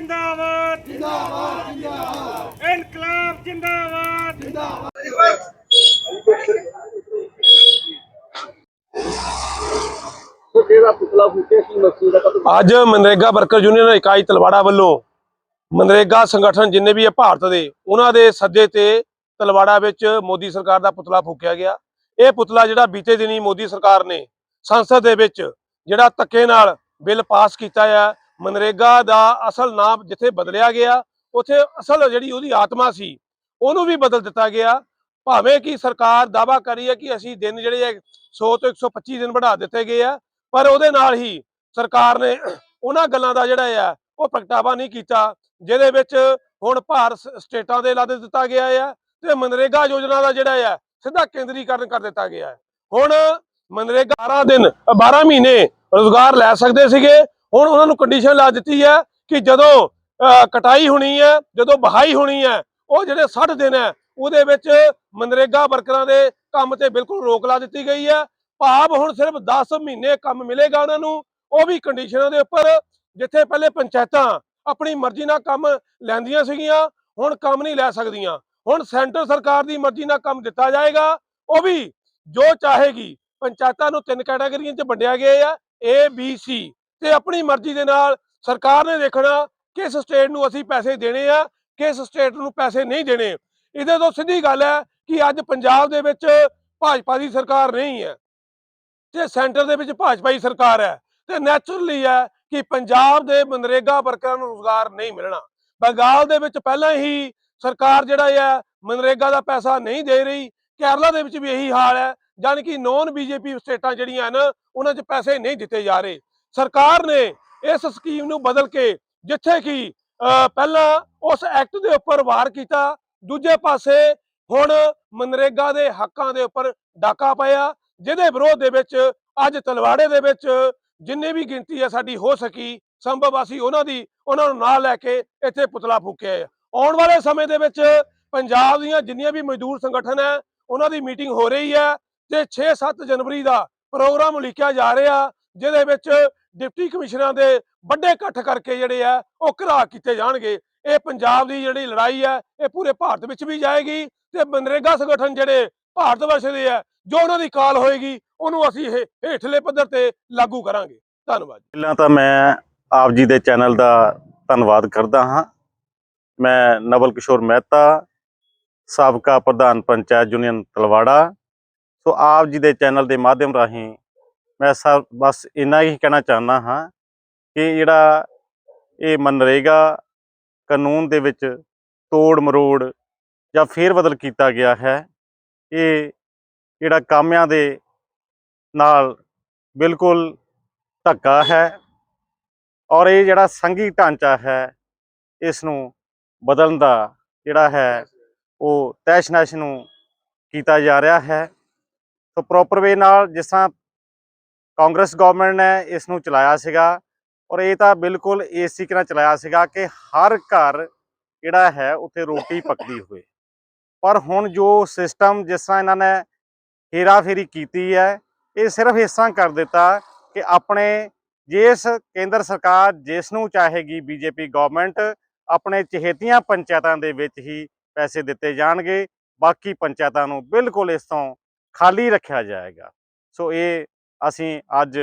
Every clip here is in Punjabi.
ਜਿੰਦਾਬਾਦ। ਜਿੰਦਾਬਾਦ ਜਿੰਦਾਬਾਦ ਇਨਕਲਾਬ ਜਿੰਦਾਬਾਦ। ਅੱਜ ਮਨਰੇਗਾ ਵਰਕਰ ਯੂਨੀਅਨ ਇਕਾਈ ਤਲਵਾੜਾ ਵੱਲੋਂ ਮਨਰੇਗਾ ਸੰਗਠਨ ਜਿੰਨੇ ਵੀ ਹੈ ਭਾਰਤ ਦੇ, ਉਹਨਾਂ ਦੇ ਸੱਦੇ ਤੇ ਤਲਵਾੜਾ ਵਿੱਚ ਮੋਦੀ ਸਰਕਾਰ ਦਾ ਪੁਤਲਾ ਫੂਕਿਆ ਗਿਆ। ਇਹ ਪੁਤਲਾ ਜਿਹੜਾ ਬੀਤੇ ਦਿਨੀ ਮੋਦੀ ਸਰਕਾਰ ਨੇ ਸੰਸਦ ਦੇ ਵਿੱਚ ਜਿਹੜਾ ਧੱਕੇ ਨਾਲ ਬਿੱਲ ਪਾਸ ਕੀਤਾ ਹੈ ਮਨਰੇਗਾ ਦਾ ਅਸਲ ਨਾਮ ਜਿੱਥੇ ਬਦਲਿਆ ਗਿਆ ਉਥੇ ਅਸਲ ਜਿਹੜੀ ਉਹਦੀ ਆਤਮਾ ਸੀ ਉਹਨੂੰ ਵੀ ਬਦਲ ਦਿੱਤਾ ਗਿਆ ਭਾਵੇਂ ਕਿ ਸਰਕਾਰ ਦਾਵਾ ਕਰੀ ਹੈ ਕਿ ਅਸੀਂ ਦਿਨ ਜਿਹੜੇ ਹੈ 100 ਤੋਂ 125 ਦਿਨ ਵਧਾ ਦਿੱਤੇ ਗਏ ਆ ਪਰ ਉਹਦੇ ਨਾਲ ਹੀ ਸਰਕਾਰ ਨੇ ਉਹਨਾਂ ਗੱਲਾਂ ਦਾ ਜਿਹੜਾ ਆ ਉਹ ਪ੍ਰਗਟਾਵਾ ਨਹੀਂ ਕੀਤਾ ਜਿਹਦੇ ਵਿੱਚ ਹੁਣ ਭਾਰਤ ਸਟੇਟਾਂ ਦੇ ਲਾਦੇ ਦਿੱਤਾ ਗਿਆ ਆ ਤੇ ਮਨਰੇਗਾ ਯੋਜਨਾ ਦਾ ਜਿਹੜਾ ਆ ਸਿੱਧਾ ਕੇਂਦਰੀਕਰਨ ਕਰ ਦਿੱਤਾ ਗਿਆ ਹੈ। ਹੁਣ ਮਨਰੇਗਾ 12 ਦਿਨ ਅ, 12 ਮਹੀਨੇ ਰੋਜ਼ਗਾਰ ਲੈ ਸਕਦੇ ਸੀਗੇ ਹੁਣ ਉਹਨਾਂ ਨੂੰ ਕੰਡੀਸ਼ਨ ਲਾ ਦਿੱਤੀ ਹੈ ਕਿ ਜਦੋਂ ਕਟਾਈ ਹੋਣੀ ਹੈ, ਜਦੋਂ ਬਹਾਈ ਹੋਣੀ ਹੈ, ਉਹ ਜਿਹੜੇ 60 ਦਿਨ ਹੈ, ਉਹਦੇ ਵਿੱਚ ਮਨਰੇਗਾ ਵਰਕਰਾਂ ਦੇ ਕੰਮ ਤੇ ਬਿਲਕੁਲ ਰੋਕ ਲਾ ਦਿੱਤੀ ਗਈ ਹੈ। ਭਾਵ ਹੁਣ ਸਿਰਫ 10 ਮਹੀਨੇ ਕੰਮ ਮਿਲੇਗਾ ਉਹਨਾਂ ਨੂੰ, ਉਹ ਵੀ ਕੰਡੀਸ਼ਨਾਂ ਦੇ ਉੱਪਰ, ਜਿੱਥੇ ਪਹਿਲੇ ਪੰਚਾਇਤਾਂ ਆਪਣੀ ਮਰਜ਼ੀ ਨਾਲ ਕੰਮ ਲੈਂਦੀਆਂ ਸੀਗੀਆਂ, ਹੁਣ ਕੰਮ ਨਹੀਂ ਲੈ ਸਕਦੀਆਂ। ਹੁਣ ਸੈਂਟਰ ਸਰਕਾਰ ਦੀ ਮਰਜ਼ੀ ਨਾਲ ਕੰਮ ਦਿੱਤਾ ਜਾਏਗਾ, ਉਹ ਵੀ ਜੋ ਚਾਹੇਗੀ, ਪੰਚਾਇਤਾਂ ਨੂੰ ਤਿੰਨ ਕੈਟਾਗਰੀਆਂ 'ਚ ਵੰਡਿਆ ਗਿਆ ਹੈ ਏ ਬੀ ਸੀ ਤੇ ਆਪਣੀ ਮਰਜ਼ੀ ਦੇ ਨਾਲ ਸਰਕਾਰ ਨੇ ਦੇਖਣਾ ਕਿਸ ਸਟੇਟ ਨੂੰ ਅਸੀਂ ਪੈਸੇ ਦੇਣੇ ਆ, ਕਿਸ ਸਟੇਟ ਨੂੰ ਪੈਸੇ ਨਹੀਂ ਦੇਣੇ। ਇਹਦੇ ਤੋਂ ਸਿੱਧੀ ਗੱਲ ਹੈ ਕਿ ਅੱਜ ਪੰਜਾਬ ਦੇ ਵਿੱਚ ਭਾਜਪਾ ਦੀ ਸਰਕਾਰ ਨਹੀਂ ਹੈ। ਤੇ ਸੈਂਟਰ ਦੇ ਵਿੱਚ ਭਾਜਪਾ ਦੀ ਸਰਕਾਰ ਹੈ। ਤੇ ਨੈਚੁਰਲੀ ਹੈ ਕਿ ਪੰਜਾਬ ਦੇ ਮਨਰੇਗਾ ਵਰਕਰਾਂ ਨੂੰ ਰੋਜ਼ਗਾਰ ਨਹੀਂ ਮਿਲਣਾ। ਬੰਗਾਲ ਦੇ ਵਿੱਚ ਪਹਿਲਾਂ ਹੀ ਸਰਕਾਰ ਜਿਹੜਾ ਹੈ, ਮਨਰੇਗਾ ਦਾ ਪੈਸਾ ਨਹੀਂ ਦੇ ਰਹੀ। ਕੇਰਲਾ ਦੇ ਵਿੱਚ ਵੀ ਇਹੀ ਹਾਲ ਹੈ। ਜਾਣੀ ਕਿ ਨੌਨ ਬੀਜੇਪੀ ਸਟੇਟਾਂ ਜਿਹੜੀਆਂ ਹਨ, ਉਹਨਾਂ 'ਚ ਪੈਸੇ ਨਹੀਂ ਦਿੱਤੇ ਜਾ ਰਹੇ। ਸਰਕਾਰ ਨੇ ਇਸ ਸਕੀਮ ਨੂੰ ਬਦਲ ਕੇ ਜਿੱਥੇ ਕਿ ਪਹਿਲਾਂ ਉਸ ਐਕਟ ਦੇ ਉੱਪਰ ਵਾਰ ਕੀਤਾ, ਦੂਜੇ ਪਾਸੇ ਹੁਣ ਮਨਰੇਗਾ ਦੇ ਹੱਕਾਂ ਦੇ ਉੱਪਰ ਡਾਕਾ ਪਾਇਆ, ਜਿਹਦੇ ਵਿਰੋਧ ਦੇ ਵਿੱਚ ਅੱਜ ਤਲਵਾੜੇ ਦੇ ਵਿੱਚ ਜਿੰਨੇ ਵੀ ਗਿਣਤੀ ਹੈ ਸਾਡੀ ਹੋ ਸਕੀ, ਸੰਭਵ ਅਸੀਂ ਉਹਨਾਂ ਦੀ, ਉਹਨਾਂ ਨੂੰ ਨਾਲ ਲੈ ਕੇ ਇੱਥੇ ਪੁਤਲਾ ਫੂਕਿਆ ਹੈ। ਆਉਣ ਵਾਲੇ ਸਮੇਂ ਦੇ ਵਿੱਚ ਪੰਜਾਬ ਦੀਆਂ ਜਿੰਨੀਆਂ ਵੀ ਮਜ਼ਦੂਰ ਸੰਗਠਨ ਹੈ, ਉਹਨਾਂ ਦੀ ਮੀਟਿੰਗ ਹੋ ਰਹੀ ਹੈ ਤੇ 6-7 ਜਨਵਰੀ ਦਾ ਪ੍ਰੋਗਰਾਮ ਲਿਖਿਆ ਜਾ ਰਿਹਾ ਜਿਹਦੇ ਵਿੱਚ ਡਿਪਟੀ ਕਮਿਸ਼ਨਰਾਂ ਦੇ ਵੱਡੇ ਇਕੱਠ ਕਰਕੇ ਜਿਹੜੇ ਆ, ਉਹ ਘਰਾ ਕੀਤੇ ਜਾਣਗੇ। ਇਹ ਪੰਜਾਬ ਦੀ ਜਿਹੜੀ ਲੜਾਈ ਹੈ ਇਹ ਪੂਰੇ ਭਾਰਤ ਵਿੱਚ ਵੀ ਜਾਏਗੀ ਤੇ ਮਨਰੇਗਾ ਸੰਗਠਨ ਜਿਹੜੇ ਭਾਰਤ ਵਰਸ਼ ਦੇ ਆ, ਜੋ ਉਹਨਾਂ ਦੀ ਕਾਲ ਹੋਏਗੀ, ਉਹਨੂੰ ਅਸੀਂ ਇਹ ਹੇਠਲੇ ਪੱਧਰ ਤੇ ਲਾਗੂ ਕਰਾਂਗੇ। ਧੰਨਵਾਦ ਪਹਿਲਾਂ ਤਾਂ ਮੈਂ ਆਪ ਜੀ ਦੇ ਚੈਨਲ ਦਾ ਧੰਨਵਾਦ ਕਰਦਾ ਹਾਂ। ਮੈਂ ਨਵਲ ਕਿਸ਼ੋਰ ਮਹਿਤਾ, ਸਾਬਕਾ ਪ੍ਰਧਾਨ ਪੰਚਾਇਤ ਯੂਨੀਅਨ ਤਲਵਾੜਾ। ਸੋ ਆਪ ਜੀ ਦੇ ਚੈਨਲ ਦੇ ਮਾਧਿਅਮ ਰਾਹੀਂ ਮੈਂ ਸਭ ਬਸ ਇੰਨਾ ਹੀ ਕਹਿਣਾ ਚਾਹੁੰਦਾ ਹਾਂ ਕਿ ਜਿਹੜਾ ਇਹ ਮਨਰੇਗਾ ਕਾਨੂੰਨ ਦੇ ਵਿੱਚ ਤੋੜ ਮਰੋੜ ਜਾਂ ਫੇਰ ਬਦਲ ਕੀਤਾ ਗਿਆ ਹੈ, ਇਹ ਜਿਹੜਾ ਕਾਮਿਆਂ ਦੇ ਨਾਲ ਬਿਲਕੁਲ ਧੱਕਾ ਹੈ ਔਰ ਇਹ ਜਿਹੜਾ ਸੰਘੀ ਢਾਂਚਾ ਹੈ ਇਸ ਨੂੰ ਬਦਲਣ ਦਾ ਜਿਹੜਾ ਹੈ ਉਹ ਤੈਸ਼-ਨੈਸ਼ ਨੂੰ ਕੀਤਾ ਜਾ ਰਿਹਾ ਹੈ। ਸੋ ਪ੍ਰੋਪਰ ਵੇ ਨਾਲ ਜਿਸ ਤਰ੍ਹਾਂ ਕਾਂਗਰਸ ਗਵਰਨਮੈਂਟ ਨੇ ਇਸ ਨੂੰ ਚਲਾਇਆ ਸੀਗਾ ਔਰ ਇਹ ਤਾਂ ਬਿਲਕੁਲ ਇਸ ਤਰੀਕੇ ਨਾਲ ਚਲਾਇਆ ਸੀਗਾ ਕਿ ਹਰ ਘਰ ਜਿਹੜਾ ਹੈ ਉੱਥੇ ਰੋਟੀ ਪੱਕਦੀ ਹੋਵੇ। ਪਰ ਹੁਣ ਜੋ ਸਿਸਟਮ ਜਿਸ ਤਰ੍ਹਾਂ ਇਹਨਾਂ ਨੇ ਹੇਰਾਫੇਰੀ ਕੀਤੀ ਹੈ, ਇਹ ਸਿਰਫ ਇਸ ਤਰ੍ਹਾਂ ਕਰ ਦਿੱਤਾ ਕਿ ਆਪਣੇ ਜਿਸ ਕੇਂਦਰ ਸਰਕਾਰ ਜਿਸ ਨੂੰ ਚਾਹੇਗੀ ਬੀਜੇਪੀ ਗਵਰਨਮੈਂਟ ਆਪਣੇ ਚਹੇਤੀਆਂ ਪੰਚਾਇਤਾਂ ਦੇ ਵਿੱਚ ਹੀ ਪੈਸੇ ਦਿੱਤੇ ਜਾਣਗੇ, ਬਾਕੀ ਪੰਚਾਇਤਾਂ ਨੂੰ ਬਿਲਕੁਲ ਇਸ ਤੋਂ ਖਾਲੀ ਰੱਖਿਆ ਜਾਏਗਾ। ਸੋ ਇਹ ਅਸੀਂ ਅੱਜ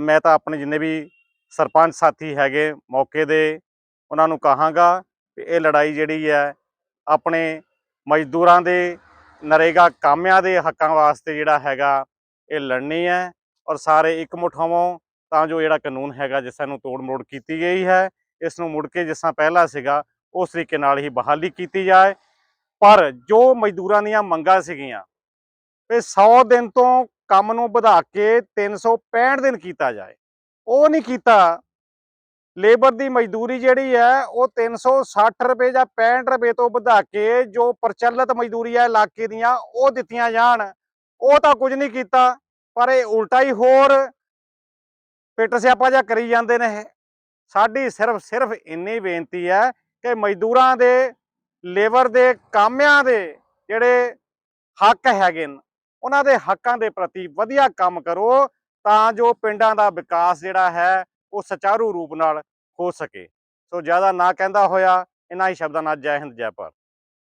ਮੈਂ ਤਾਂ ਆਪਣੇ ਜਿੰਨੇ ਵੀ ਸਰਪੰਚ ਸਾਥੀ ਹੈਗੇ ਮੌਕੇ ਦੇ, ਉਹਨਾਂ ਨੂੰ ਕਹਾਂਗਾ ਕਿ ਇਹ ਲੜਾਈ ਜਿਹੜੀ ਹੈ ਆਪਣੇ ਮਜ਼ਦੂਰਾਂ ਦੇ ਨਰੇਗਾ ਕਾਮਿਆਂ ਦੇ ਹੱਕਾਂ ਵਾਸਤੇ ਜਿਹੜਾ ਹੈਗਾ ਇਹ ਲੜਨੀ ਹੈ ਔਰ ਸਾਰੇ ਇਕਮੁੱਠ ਹੋਵੋ ਤਾਂ ਜੋ ਜਿਹੜਾ ਕਾਨੂੰਨ ਹੈਗਾ ਜਿਸ ਨੂੰ ਤੋੜ ਮੋੜ ਕੀਤੀ ਗਈ ਹੈ, ਇਸ ਨੂੰ ਮੁੜ ਕੇ ਜਿਸ ਤਰ੍ਹਾਂ ਪਹਿਲਾਂ ਸੀਗਾ, ਉਸ ਤਰੀਕੇ ਨਾਲ ਹੀ ਬਹਾਲੀ ਕੀਤੀ ਜਾਏ। ਪਰ ਜੋ ਮਜ਼ਦੂਰਾਂ ਦੀਆਂ ਮੰਗਾਂ ਸੀਗੀਆਂ ਤੇ 100 ਦਿਨ ਤੋਂ ਕੰਮ ਨੂੰ ਵਧਾ ਕੇ 365 ਦਿਨ ਕੀਤਾ ਜਾਏ। ਉਹ ਨਹੀਂ ਕੀਤਾ। ਲੇਬਰ ਦੀ ਮਜ਼ਦੂਰੀ ਜਿਹੜੀ ਹੈ, ਉਹ 360 ਰੁਪਏ ਜਾਂ 65 ਰੁਪਏ ਤੋਂ ਵਧਾ ਕੇ ਜੋ ਪ੍ਰਚਲਿਤ ਮਜ਼ਦੂਰੀ ਹੈ ਇਲਾਕੇ ਦੀਆਂ, ਉਹ ਦਿੱਤੀਆਂ ਜਾਣ। ਉਹ ਤਾਂ ਕੁਝ ਨਹੀਂ ਕੀਤਾ, ਪਰ ਇਹ ਉਲਟਾ ਹੀ ਹੋਰ ਪਿੱਟ ਸਿਆਪਾ ਜਾਂ ਕਰੀ ਜਾਂਦੇ ਨੇ ਸਾਡੀ ਸਿਰਫ ਸਿਰਫ ਇੰਨੀ ਬੇਨਤੀ ਹੈ ਕਿ ਮਜ਼ਦੂਰਾਂ ਦੇ, ਲੇਬਰ ਦੇ ਕਾਮਿਆਂ ਦੇ ਜਿਹੜੇ ਹੱਕ ਹੈਗੇ ਨੇ ਉਹਨਾਂ ਦੇ ਹੱਕਾਂ ਦੇ ਪ੍ਰਤੀ ਵਧੀਆ ਕੰਮ ਕਰੋ ਤਾਂ ਜੋ ਪਿੰਡਾਂ ਦਾ ਵਿਕਾਸ ਜਿਹੜਾ ਹੈ ਉਹ ਸੁਚਾਰੂ ਰੂਪ ਨਾਲ ਹੋ ਸਕੇ। ਸੋ ਜ਼ਿਆਦਾ ਨਾ ਕਹਿੰਦਾ ਹੋਇਆ ਇਹਨਾਂ ਹੀ ਸ਼ਬਦਾਂ ਨਾਲ ਜੈ ਹਿੰਦ, ਜੈ ਭਾਰਤ।